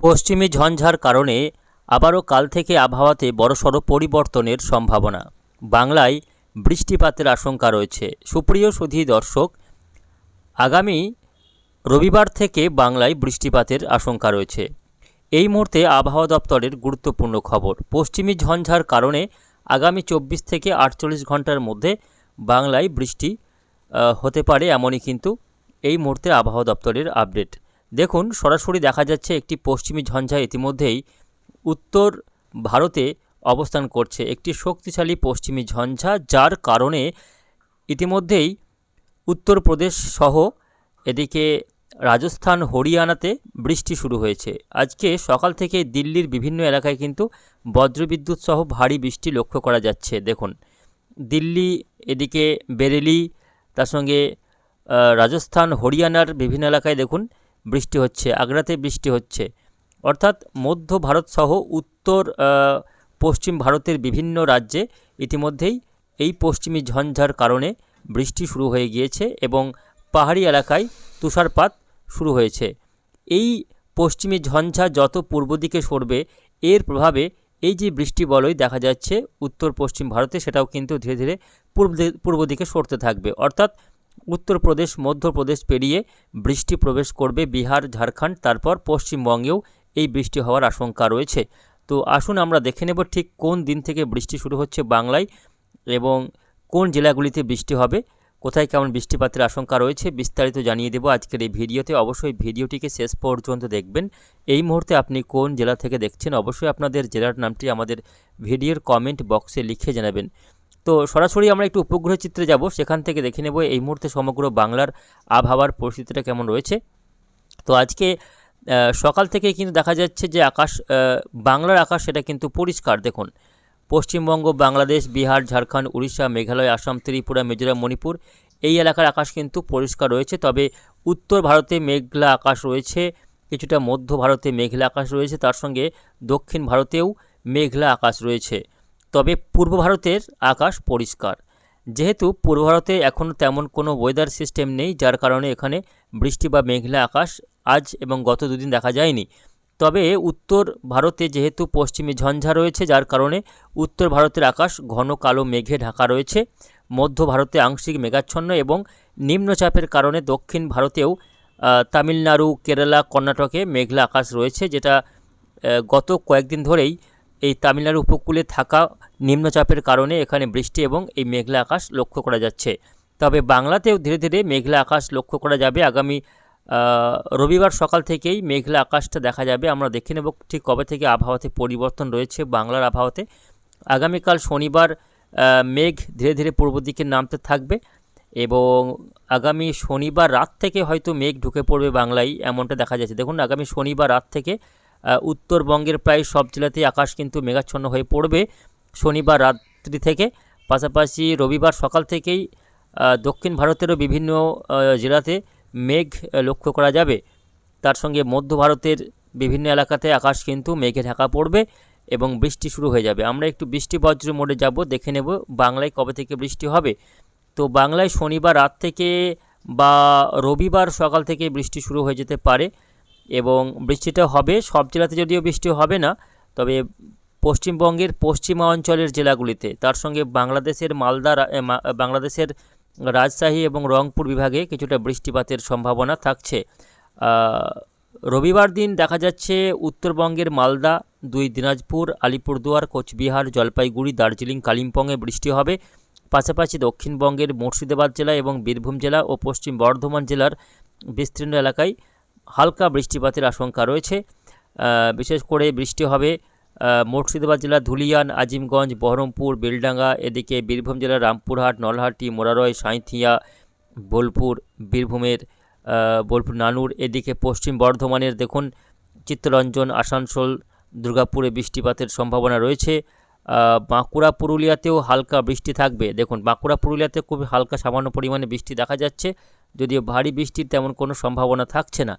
পশ্চিমী ঝঞ্ঝার কারণে আবারও কাল থেকে আবহাওয়াতে বড়সড় পরিবর্তনের সম্ভাবনা। বাংলায় বৃষ্টিপাতের আশঙ্কা রয়েছে। সুপ্রিয় সুধী দর্শক, আগামী রবিবার থেকে বাংলায় বৃষ্টিপাতের আশঙ্কা রয়েছে। এই মুহূর্তে আবহাওয়া দপ্তরের গুরুত্বপূর্ণ খবর। পশ্চিমী ঝঞ্ঝার কারণে আগামী চব্বিশ থেকে আটচল্লিশ ঘণ্টার মধ্যে বাংলায় বৃষ্টি হতে পারে এমনই কিন্তু এই মুহূর্তে আবহাওয়া দপ্তরের আপডেট। দেখুন, সরাসরি দেখা যাচ্ছে একটি পশ্চিমী ঝঞ্ঝা ইতিমধ্যেই উত্তর ভারতে অবস্থান করছে। একটি শক্তিশালী পশ্চিমী ঝঞ্ঝা যার কারণে ইতিমধ্যেই উত্তরপ্রদেশ সহ এদিকে রাজস্থান, হরিয়ানাতে বৃষ্টি শুরু হয়েছে। আজকে সকাল থেকে দিল্লির বিভিন্ন এলাকায় কিন্তু বজ্রবিদ্যুৎ সহ ভারী বৃষ্টি লক্ষ্য করা যাচ্ছে। দেখুন, দিল্লি, এদিকে বেরেলি, তার সঙ্গে রাজস্থান, হরিয়ানার বিভিন্ন এলাকায় দেখুন বৃষ্টি হচ্ছে, আগ্রাতে বৃষ্টি হচ্ছে। অর্থাৎ মধ্য ভারত সহ উত্তর পশ্চিম ভারতের বিভিন্ন রাজ্যে ইতিমধ্যেই এই পশ্চিমী ঝঞ্ঝার কারণে বৃষ্টি শুরু হয়ে গিয়েছে এবং পাহাড়ি এলাকায় তুষারপাত শুরু হয়েছে। এই পশ্চিমী ঝঞ্ঝা যত পূর্ব দিকে সরবে, এর প্রভাবে এই যে বৃষ্টি বলয় দেখা যাচ্ছে উত্তর পশ্চিম ভারতে, সেটাও কিন্তু ধীরে ধীরে পূর্ব পূর্ব দিকে সরতে থাকবে। অর্থাৎ উত্তরপ্রদেশ, মধ্যপ্রদেশ পেরিয়ে বৃষ্টি প্রবেশ করবে বিহার, ঝাড়খণ্ড, তারপর পশ্চিমবঙ্গেও এই বৃষ্টি হওয়ার আশঙ্কা রয়েছে। তো আসুন আমরা দেখে নেব ঠিক কোন দিন থেকে বৃষ্টি শুরু হচ্ছে বাংলায় এবং কোন জেলাগুলিতে বৃষ্টি হবে, কোথায় কেমন বৃষ্টিপাতের আশঙ্কা রয়েছে বিস্তারিত জানিয়ে দেবো আজকের এই ভিডিওতে। অবশ্যই ভিডিওটিকে শেষ পর্যন্ত দেখবেন। এই মুহূর্তে আপনি কোন জেলা থেকে দেখছেন অবশ্যই আপনাদের জেলার নামটি আমাদের ভিডিওর কমেন্ট বক্সে লিখে জানাবেন। তো সরাসরি আমরা একটু উপগ্রহ চিত্রে যাব, সেখান থেকে দেখে নেব এই মুহূর্তে সমগ্র বাংলার আবহাওয়ার পরিস্থিতিটা কেমন রয়েছে। তো আজকে সকাল থেকে কিন্তু দেখা যাচ্ছে যে আকাশ বাংলার আকাশ সেটা কিন্তু পরিষ্কার। দেখুন, পশ্চিমবঙ্গ, বাংলাদেশ, বিহার, ঝাড়খণ্ড, উড়িষ্যা, মেঘালয়, আসাম, ত্রিপুরা, মিজোরাম, মণিপুর, এই এলাকার আকাশ কিন্তু পরিষ্কার রয়েছে। তবে উত্তর ভারতে মেঘলা আকাশ রয়েছে, কিছুটা মধ্য ভারতে মেঘলা আকাশ রয়েছে, তার সঙ্গে দক্ষিণ ভারতেও মেঘলা আকাশ রয়েছে। তবে পূর্ব ভারতের আকাশ পরিষ্কার। যেহেতু পূর্ব ভারতে এখনও তেমন কোনো ওয়েদার সিস্টেম নেই, যার কারণে এখানে বৃষ্টি বা মেঘলা আকাশ আজ এবং গত দুদিন দেখা যায়নি। তবে উত্তর ভারতে যেহেতু পশ্চিমে ঝঞ্ঝা রয়েছে, যার কারণে উত্তর ভারতের আকাশ ঘন কালো মেঘে ঢাকা রয়েছে। মধ্য ভারতে আংশিক মেঘাচ্ছন্ন এবং নিম্নচাপের কারণে দক্ষিণ ভারতেও তামিলনাড়ু, কেরালা, কর্ণাটকে মেঘলা আকাশ রয়েছে, যেটা গত কয়েকদিন ধরেই এই তামিলনাড়ু উপকূলে থাকা নিম্নচাপের কারণে এখানে বৃষ্টি এবং এই মেঘলা আকাশ লক্ষ্য করা যাচ্ছে। তবে বাংলাতেও ধীরে ধীরে মেঘলা আকাশ লক্ষ্য করা যাবে। আগামী রবিবার সকাল থেকেই মেঘলা আকাশটা দেখা যাবে। আমরা দেখে নেব ঠিক কবে থেকে আবহাওয়াতে পরিবর্তন রয়েছে বাংলার আবহাওয়াতে। আগামীকাল শনিবার মেঘ ধীরে ধীরে পূর্ব দিকে নামতে থাকবে এবং আগামী শনিবার রাত থেকে হয়তো মেঘ ঢুকে পড়বে বাংলায়, এমনটা দেখা যাচ্ছে। দেখুন, আগামী শনিবার রাত থেকে উত্তরবঙ্গের প্রায় সব জেলাতেই আকাশ কিন্তু মেঘাচ্ছন্ন হয়ে পড়বে। শনিবার রাত্রি থেকে, পাশাপাশি রবিবার সকাল থেকেই দক্ষিণ ভারতেরও বিভিন্ন জেলাতে মেঘ লক্ষ্য করা যাবে। তার সঙ্গে মধ্য ভারতের বিভিন্ন এলাকাতে আকাশ কিন্তু মেঘে ঢাকা পড়বে এবং বৃষ্টি শুরু হয়ে যাবে। আমরা একটু বৃষ্টি বজ্র মোডে যাব, দেখে নেব বাংলায় কবে থেকে বৃষ্টি হবে। তো বাংলায় শনিবার রাত থেকে বা রবিবার সকাল থেকে বৃষ্টি শুরু হয়ে যেতে পারে। এবং বৃষ্টিটা হবে, সব জেলাতে যদিও বৃষ্টি হবে না, তবে পশ্চিমবঙ্গের পশ্চিমা অঞ্চলের জেলাগুলিতে, তার সঙ্গে বাংলাদেশের মালদা বাংলাদেশের রাজশাহী এবং রংপুর বিভাগে কিছুটা বৃষ্টিপাতের সম্ভাবনা থাকছে। রবিবার দিন দেখা যাচ্ছে উত্তরবঙ্গের মালদা, দুই দিনাজপুর, আলিপুরদুয়ার, কোচবিহার, জলপাইগুড়ি, দার্জিলিং, কালিম্পংয়ে বৃষ্টি হবে। পাশাপাশি দক্ষিণবঙ্গের মুর্শিদাবাদ জেলা এবং বীরভূম জেলা ও পশ্চিম বর্ধমান জেলার বিস্তীর্ণ এলাকায় হালকা বৃষ্টিপাতের আশঙ্কা রয়েছে। বিশেষ করে বৃষ্টি হবে মুর্শিদাবাদ জেলার ধুলিয়ান, আজিমগঞ্জ, বহরমপুর, বেলডাঙ্গা, এদিকে বীরভূম জেলার রামপুরহাট, নলহাটি, মোরারয়, সাঁইথিয়া, বোলপুর, বীরভূমের বোলপুর, নানুর, এদিকে পশ্চিম বর্ধমানের দেখুন, চিত্তরঞ্জন, আসানসোল, দুর্গাপুরে বৃষ্টিপাতের সম্ভাবনা রয়েছে। বাঁকুড়া, পুরুলিয়াতেও হালকা বৃষ্টি থাকবে। দেখুন, বাঁকুড়া, পুরুলিয়াতে খুব হালকা সামান্য পরিমাণে বৃষ্টি দেখা যাচ্ছে। যদিও ভারী বৃষ্টির তেমন কোনো সম্ভাবনা থাকছে না।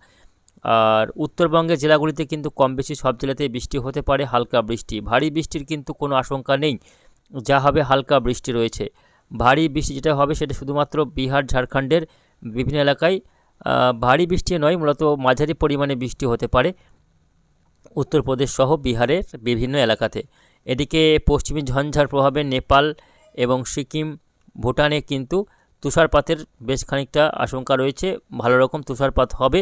আর উত্তরবঙ্গের জেলাগুলিতে কিন্তু কম বেশি সব জেলাতেই বৃষ্টি হতে পারে, হালকা বৃষ্টি। ভারী বৃষ্টির কিন্তু কোনো আশঙ্কা নেই, যা হবে হালকা বৃষ্টি রয়েছে। ভারী বৃষ্টি যেটা হবে সেটা শুধুমাত্র বিহার, ঝাড়খণ্ডের বিভিন্ন এলাকায় ভারী বৃষ্টি নয়, মূলত মাঝারি পরিমাণে বৃষ্টি হতে পারে উত্তরপ্রদেশ সহ বিহারের বিভিন্ন এলাকাতে। এদিকে পশ্চিমী ঝঞ্ঝার প্রভাবে নেপাল এবং সিকিম, ভুটানে কিন্তু তুষারপাতের বেশ খানিকটা আশঙ্কা রয়েছে। ভালো রকম তুষারপাত হবে।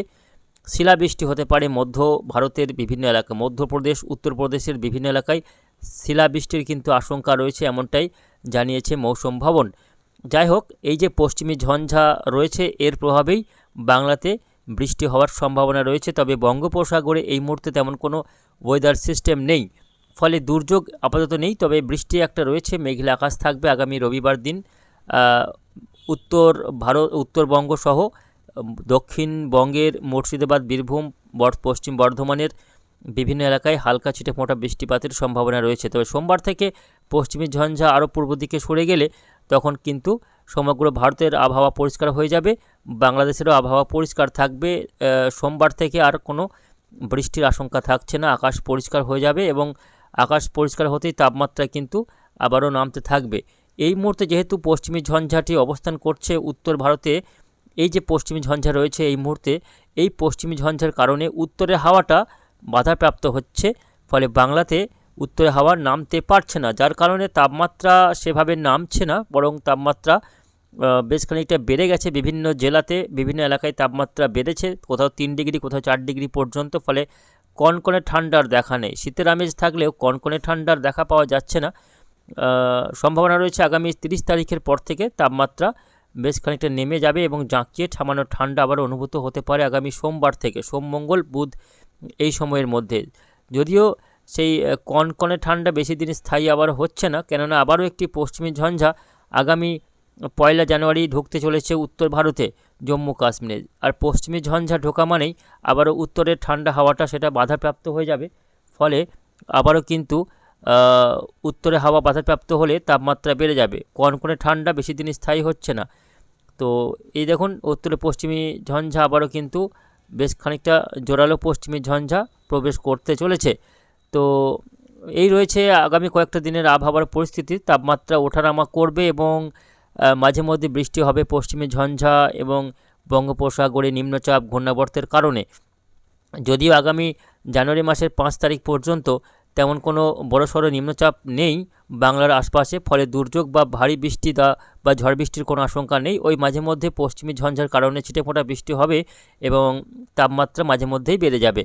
শিলাবৃষ্টি হতে পারে মধ্য ভারতের বিভিন্ন এলাকা মধ্যপ্রদেশ, উত্তরপ্রদেশের বিভিন্ন এলাকায় শিলাবৃষ্টির কিন্তু আশঙ্কা রয়েছে এমনটাই জানিয়েছে মৌসুম ভবন। যাই হোক, এই যে পশ্চিমী ঝঞ্ঝা রয়েছে, এর প্রভাবেই বাংলাতে বৃষ্টি হওয়ার সম্ভাবনা রয়েছে। তবে বঙ্গোপসাগরে এই মুহূর্তে তেমন কোনো ওয়েদার সিস্টেম নেই। ফলে দুর্যোগ আপাতত নেই, তবে বৃষ্টি একটা রয়েছে। মেঘলা আকাশ থাকবে আগামী রবিবার দিন। উত্তর ভারত উত্তরবঙ্গ সহ দক্ষিণবঙ্গের মুর্শিদাবাদ, বীরভূম, বর, পশ্চিম বর্ধমানের বিভিন্ন এলাকায় হালকা ছিটে ফোঁটা বৃষ্টিপাতের সম্ভাবনা রয়েছে। তবে সোমবার থেকে পশ্চিমী ঝঞ্ঝা আরও পূর্ব দিকে সরে গেলে তখন কিন্তু সমগ্র ভারতের আবহাওয়া পরিষ্কার হয়ে যাবে। বাংলাদেশেরও আবহাওয়া পরিষ্কার থাকবে। সোমবার থেকে আর কোনো বৃষ্টির আশঙ্কা থাকছে না। আকাশ পরিষ্কার হয়ে যাবে এবং আকাশ পরিষ্কার হতেই তাপমাত্রা কিন্তু আবারও নামতে থাকবে। এই মুহূর্তে যেহেতু পশ্চিমী ঝঞ্ঝাটি অবস্থান করছে উত্তর ভারতে, এই যে পশ্চিমী ঝঞ্ঝা রয়েছে এই মুহূর্তে, এই পশ্চিমী ঝঞ্ঝার কারণে উত্তরে হাওয়াটা বাধাপ্রাপ্ত হচ্ছে, ফলে বাংলাতে উত্তরে হাওয়া নামতে পারছে না। যার কারণে তাপমাত্রা সেভাবে নামছে না, বরং তাপমাত্রা বেশ খানিকটা বেড়ে গেছে। বিভিন্ন জেলাতে, বিভিন্ন এলাকায় তাপমাত্রা বেড়েছে, কোথাও তিন ডিগ্রি, কোথাও চার ডিগ্রি পর্যন্ত, ফলে কনকনে ঠান্ডার দেখা নেই। শীতের আমেজ থাকলেও কনকনে ঠান্ডার দেখা পাওয়া যাচ্ছে না। সম্ভাবনা রয়েছে আগামী তিরিশ তারিখের পর থেকে তাপমাত্রা বেশ খানিকটা নেমে যাবে এবং জাঁকিয়ে সামান্য ঠান্ডা আবার অনুভূত হতে পারে আগামী সোমবার থেকে। সোম, মঙ্গল, বুধ এই সময়ের মধ্যে। যদিও সেই কনকনে ঠান্ডা বেশি দিন স্থায়ী আবার হচ্ছে না, কেননা আবারও একটি পশ্চিমী ঝঞ্ঝা আগামী পয়লা জানুয়ারি ঢুকতে চলেছে উত্তর ভারতে, জম্মু কাশ্মীরে। আর পশ্চিমী ঝঞ্ঝা ঢোকা মানেই আবারও উত্তরের ঠান্ডা হাওয়াটা সেটা বাধাপ্রাপ্ত হয়ে যাবে। ফলে আবারও কিন্তু উত্তরে হাওয়া বাধাপ্রাপ্ত হলে তাপমাত্রা বেড়ে যাবে। কনকনে ঠান্ডা বেশি দিন স্থায়ী হচ্ছে না। তো এই দেখুন, উত্তরে পশ্চিমী ঝঞ্ঝা আবারও কিন্তু বেশ খানিকটা জোরালো পশ্চিমী ঝঞ্ঝা প্রবেশ করতে চলেছে। তো এই রয়েছে আগামী কয়েকটা দিনের আবহাওয়ার পরিস্থিতি। তাপমাত্রা ওঠানামা করবে এবং মাঝে মধ্যে বৃষ্টি হবে পশ্চিমী ঝঞ্ঝা এবং বঙ্গোপসাগরে নিম্নচাপ ঘূর্ণাবর্তের কারণে। যদিও আগামী জানুয়ারি মাসের পাঁচ তারিখ পর্যন্ত তেমন কোনো বড়সড় নিম্নচাপ নেই। বাংলার আশপাশে ফলে দুর্যোগ বা ভারী বৃষ্টি দা বা ঝড় বৃষ্টির কোনো আশঙ্কা নেই। ওই মাঝে মধ্যে পশ্চিমী ঝঞ্ঝার কারণে ছিটেফোঁটা বৃষ্টি হবে এবং তাপমাত্রা মাঝে মধ্যেই বেড়ে যাবে।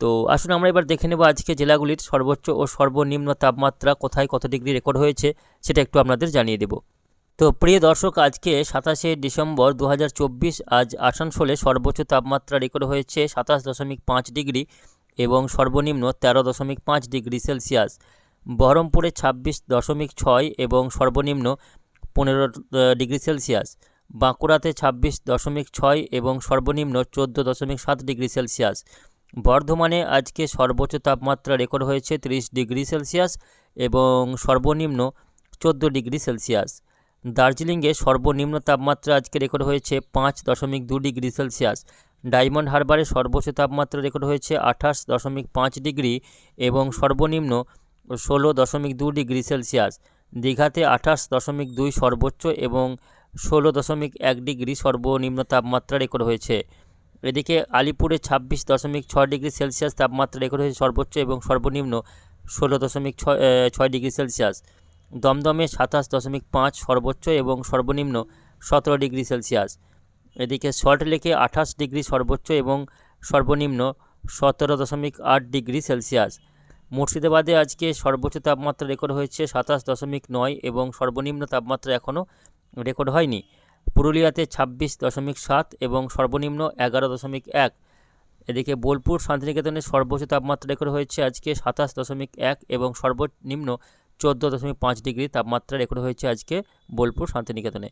তো আসুন আমরা এবার দেখে নেব আজকে জেলাগুলির সর্বোচ্চ ও সর্বনিম্ন তাপমাত্রা কোথায় কত ডিগ্রি রেকর্ড হয়েছে, সেটা একটু আপনাদের জানিয়ে দেব। তো প্রিয় দর্শক, আজকে সাতাশে ডিসেম্বর দু হাজার চব্বিশ আজ আসানসোলে সর্বোচ্চ তাপমাত্রা রেকর্ড হয়েছে সাতাশ দশমিক পাঁচ ডিগ্রি। এবং সর্বনিম্ন তেরো দশমিক পাঁচ ডিগ্রি সেলসিয়াস। বহরমপুরে ছাব্বিশ দশমিক ছয় এবং সর্বনিম্ন পনেরো ডিগ্রি সেলসিয়াস। বাঁকুড়াতে ছাব্বিশ দশমিক ছয় এবং সর্বনিম্ন চোদ্দ দশমিক সাত ডিগ্রি সেলসিয়াস। বর্ধমানে আজকে সর্বোচ্চ তাপমাত্রা রেকর্ড হয়েছে ত্রিশ ডিগ্রি সেলসিয়াস এবং সর্বনিম্ন চোদ্দ ডিগ্রি সেলসিয়াস। দার্জিলিংয়ে সর্বনিম্ন তাপমাত্রা আজকে রেকর্ড হয়েছে পাঁচ দশমিক দু ডিগ্রি সেলসিয়াস। ডায়মন্ড হারবারে সর্বোচ্চ তাপমাত্রা রেকর্ড হয়েছে আঠাশ দশমিক পাঁচ ডিগ্রি এবং সর্বনিম্ন ষোলো দশমিক দু ডিগ্রি সেলসিয়াস। দীঘাতে আঠাশ দশমিক দুই সর্বোচ্চ এবং ষোলো দশমিক এক ডিগ্রি সর্বনিম্ন তাপমাত্রা রেকর্ড হয়েছে। এদিকে আলিপুরে ছাব্বিশ দশমিক ছয় ডিগ্রি সেলসিয়াস তাপমাত্রা রেকর্ড হয়েছে সর্বোচ্চ এবং সর্বনিম্ন ষোলো দশমিক ছয় ছয় ডিগ্রি সেলসিয়াস। দমদমে সাতাশ দশমিক পাঁচ সর্বোচ্চ এবং সর্বনিম্ন সতেরো ডিগ্রি সেলসিয়াস। এদিকে সল্টলেকে আঠাশ ডিগ্রি সর্বোচ্চ এবং সর্বনিম্ন সতেরো দশমিক আট ডিগ্রি সেলসিয়াস। মুর্শিদাবাদে আজকে সর্বোচ্চ তাপমাত্রা রেকর্ড হয়েছে সাতাশ দশমিক নয় এবং সর্বনিম্ন তাপমাত্রা এখনও রেকর্ড হয়নি। পুরুলিয়াতে ছাব্বিশ দশমিক সাত এবং সর্বনিম্ন এগারো দশমিক এক। এদিকে বোলপুর শান্তিনিকেতনের সর্বোচ্চ তাপমাত্রা রেকর্ড হয়েছে আজকে সাতাশ দশমিক এক এবং সর্বনিম্ন চোদ্দ দশমিক পাঁচ ডিগ্রি তাপমাত্রা রেকর্ড হয়েছে আজকে বোলপুর, শান্তিনিকেতনে।